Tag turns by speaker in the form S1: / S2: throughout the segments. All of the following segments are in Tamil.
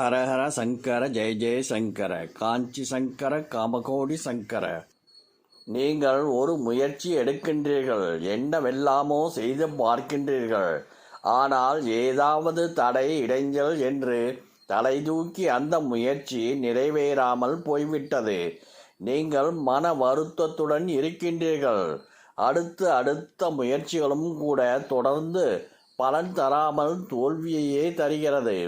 S1: ஹரஹர சங்கர ஜெய ஜெய சங்கர காஞ்சி சங்கர காமகோடி சங்கர. நீங்கள் ஒரு முயற்சி எடுக்கின்றீர்கள் என்னவெல்லாமோ செய்து பார்க்கின்றீர்கள். ஆனால் ஏதாவது தடை இடைஞ்சல் என்று தலை தூக்கி அந்த முயற்சி நிறைவேறாமல் போய்விட்டது. நீங்கள் மன வருத்தத்துடன் இருக்கின்றீர்கள். அடுத்து அடுத்த முயற்சிகளும் கூட தொடர்ந்து பலன் தராமல் தோல்வியையே தருகிறது.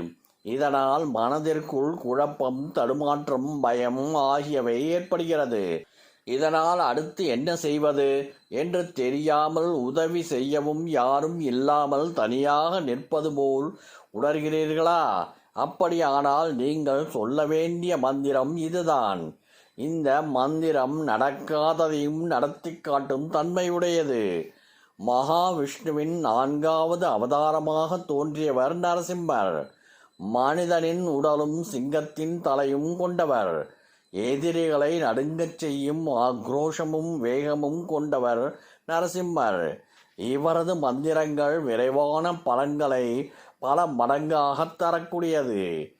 S1: இதனால் மனதிற்குள் குழப்பம் தடுமாற்றம் பயம் ஆகியவை ஏற்படுகிறது. இதனால் அடுத்து என்ன செய்வது? என்று தெரியாமல் உதவி செய்யவும் யாரும் இல்லாமல் தனியாக நிற்பது போல் உணர்கிறீர்களா? அப்படியானால் நீங்கள் சொல்ல வேண்டிய மந்திரம் இதுதான். இந்த மந்திரம் நடக்காததையும் நடத்தி காட்டும் தன்மையுடையது. மகாவிஷ்ணுவின் நான்காவது அவதாரமாக தோன்றியவர் நரசிம்மர். மனிதனின் உடலும் சிங்கத்தின் தலையும் கொண்டவர். எதிரிகளை நடுங்கச் செய்யும் ஆக்ரோஷமும் வேகமும் கொண்டவர் நரசிம்மர். இவரது மந்திரங்கள் விரைவான பலன்களை பல மடங்காக தரக்கூடியது.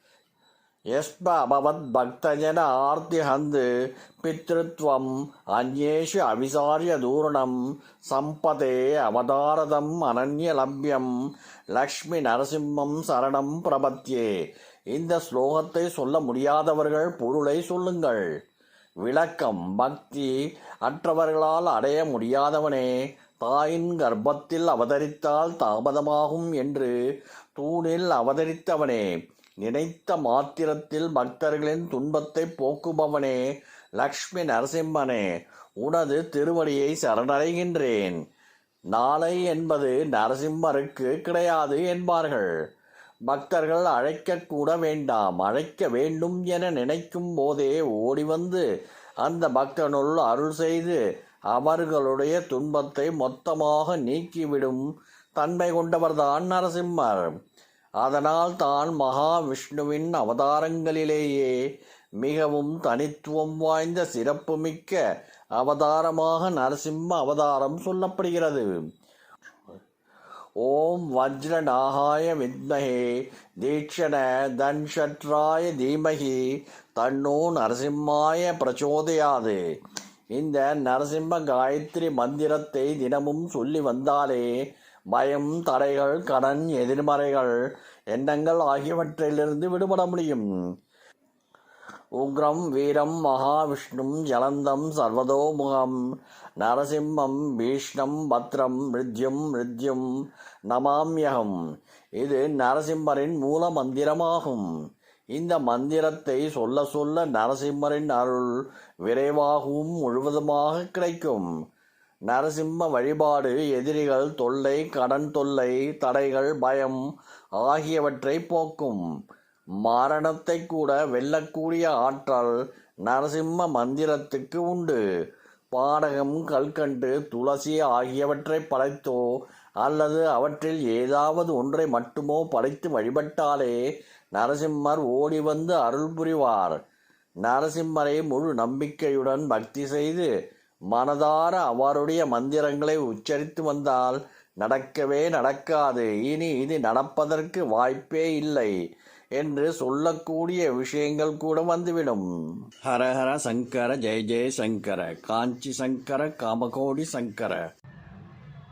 S1: எஸ்ப அபவத் பக்தஜன ஆர்த்திஹந்து பித்திருத்வம் அந்யேஷு அவிசாரிய தூரணம் சம்பதே அவதாரதம் அனன்யலப்யம். லக்ஷ்மி நரசிம்மம் சரணம் பிரபத்யே. இந்த ஸ்லோகத்தை சொல்ல முடியாதவர்கள் பொருளை சொல்லுங்கள். விளக்கம் பக்தி அற்றவர்களால் அடைய முடியாதவனே தாயின் கர்ப்பத்தில் அவதரித்தால் தாமதமாகும் என்று தூணில் அவதரித்தவனே. நினைத்த மாத்திரத்தில் பக்தர்களின் துன்பத்தை போக்குபவனே லக்ஷ்மி நரசிம்மனே உனது திருவடியை சரணடைகின்றேன். நாளை என்பது நரசிம்மருக்கு கிடையாது என்பார்கள். பக்தர்கள் அழைக்கக்கூட வேண்டாம் அழைக்க வேண்டும் என நினைக்கும் போதே ஓடி வந்து அந்த பக்தனுள் அருள் செய்து அவர்களுடைய துன்பத்தை மொத்தமாக நீக்கிவிடும் தன்மை கொண்டவர்தான் நரசிம்மர். அதனால் தான் மகாவிஷ்ணுவின் அவதாரங்களிலேயே மிகவும் தனித்துவம் வாய்ந்த சிறப்புமிக்க அவதாரமாக நரசிம்ம அவதாரம் சொல்லப்படுகிறது. ஓம் வஜ்ரநாகாய வித்மகே தீக்ஷண தன்ஷட்ராய தீமகி தன்னோ நரசிம்மாய பிரச்சோதையாது. இந்த நரசிம்ம காயத்ரி மந்திரத்தை தினமும் சொல்லி வந்தாலே பயம் தடைகள் கடன் எதிர்மறைகள் எண்ணங்கள் ஆகியவற்றிலிருந்து விடுபட முடியும். உக்ரம் வீரம் மகாவிஷ்ணும் ஜலந்தம் சர்வதோமுகம் நரசிம்மம் பீஷ்ணம் பத்ரம் மிருத்யும் மிருத்யும் நமாம்யகம். இது நரசிம்மரின் மூல மந்திரமாகும். இந்த மந்திரத்தை சொல்ல சொல்ல நரசிம்மரின் அருள் விரைவாகவும் முழுவதுமாக கிடைக்கும். நரசிம்ம வழிபாடு எதிரிகள் தொல்லை கடன் தொல்லை தடைகள் பயம் ஆகியவற்றை போக்கும். மரணத்தை கூட வெல்லக்கூடிய ஆற்றல் நரசிம்ம மந்திரத்துக்கு உண்டு. பாடகம் கல்கண்டு துளசி ஆகியவற்றை படைத்தோ அல்லது அவற்றில் ஏதாவது ஒன்றை மட்டுமோ படைத்து வழிபட்டாலே நரசிம்மர் ஓடி வந்து அருள் புரிவார். நரசிம்மரை முழு நம்பிக்கையுடன் பக்தி செய்து மனதார அவருடைய மந்திரங்களை உச்சரித்து வந்தால் நடக்கவே நடக்காது. இனி இது நடப்பதற்கு வாய்ப்பே இல்லை என்று சொல்லக்கூடிய விஷயங்கள் கூட வந்துவிடும். ஹரஹர சங்கர ஜெய ஜெய சங்கர காஞ்சி சங்கர காமகோடி சங்கர.